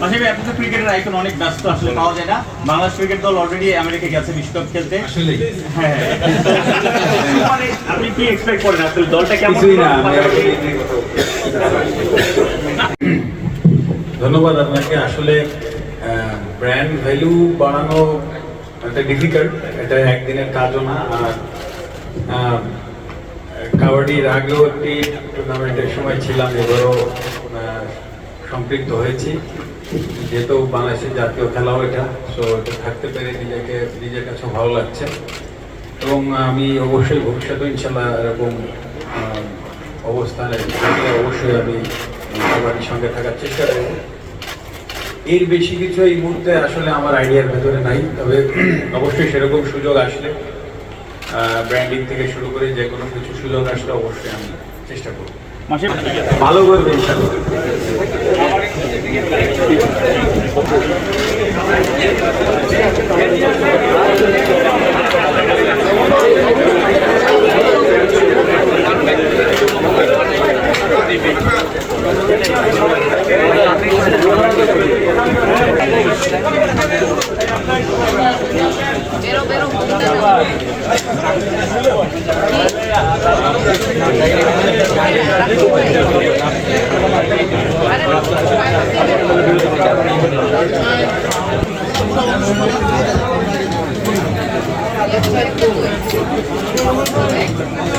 মাসিম ভাই আপনি তো ক্রিকেটের আইকন অনেক ব্যস্ত আসলে পাওয়া যায় না। বাংলাদেশ ক্রিকেট দল অলরেডি আমেরিকা গেছে বিশ্বকাপ খেলতে। আসলে হ্যাঁ। মানে আপনি কি এক্সপেক্ট করেন? আসলে দলটা কেমন না আমি আসলে এই নিয়ে কথা বলতে- ধন্যবাদ আপনাকে। আসলে ব্র্যান্ড ভ্যালু বাড়ানো একটা ডিফিকাল্ট এটা একদিনের কাজও না। আর কাবাডির আগেও একটি টুর্নামেন্টের সময় ছিলাম এবারও সম্পৃক্ত হয়েছি। যেহেতু বাংলাদেশের জাতীয় খেলাও এটা সো এটা থাকতে পেরে নিজেকে নিজের কাছে ভালো লাগছে। এবং আমি অবশ্যই ভবিষ্যতে ইনশাল্লাহ এরকম অবস্থানে অবশ্যই আমি কাবাডির সঙ্গে থাকার চেষ্টা করব। এর বেশি কিছু এই মুহূর্তে আসলে আমার আইডিয়ার ভেতরে নাই তবে অবশ্যই সেরকম সুযোগ আসলে ব্র্যান্ডিং থেকে শুরু করে যে কোনো কিছু সুযোগ আসলে অবশ্যই আমি চেষ্টা করব। ভালো করবে। ইনশাল্লাহ Pero, pero, punta no.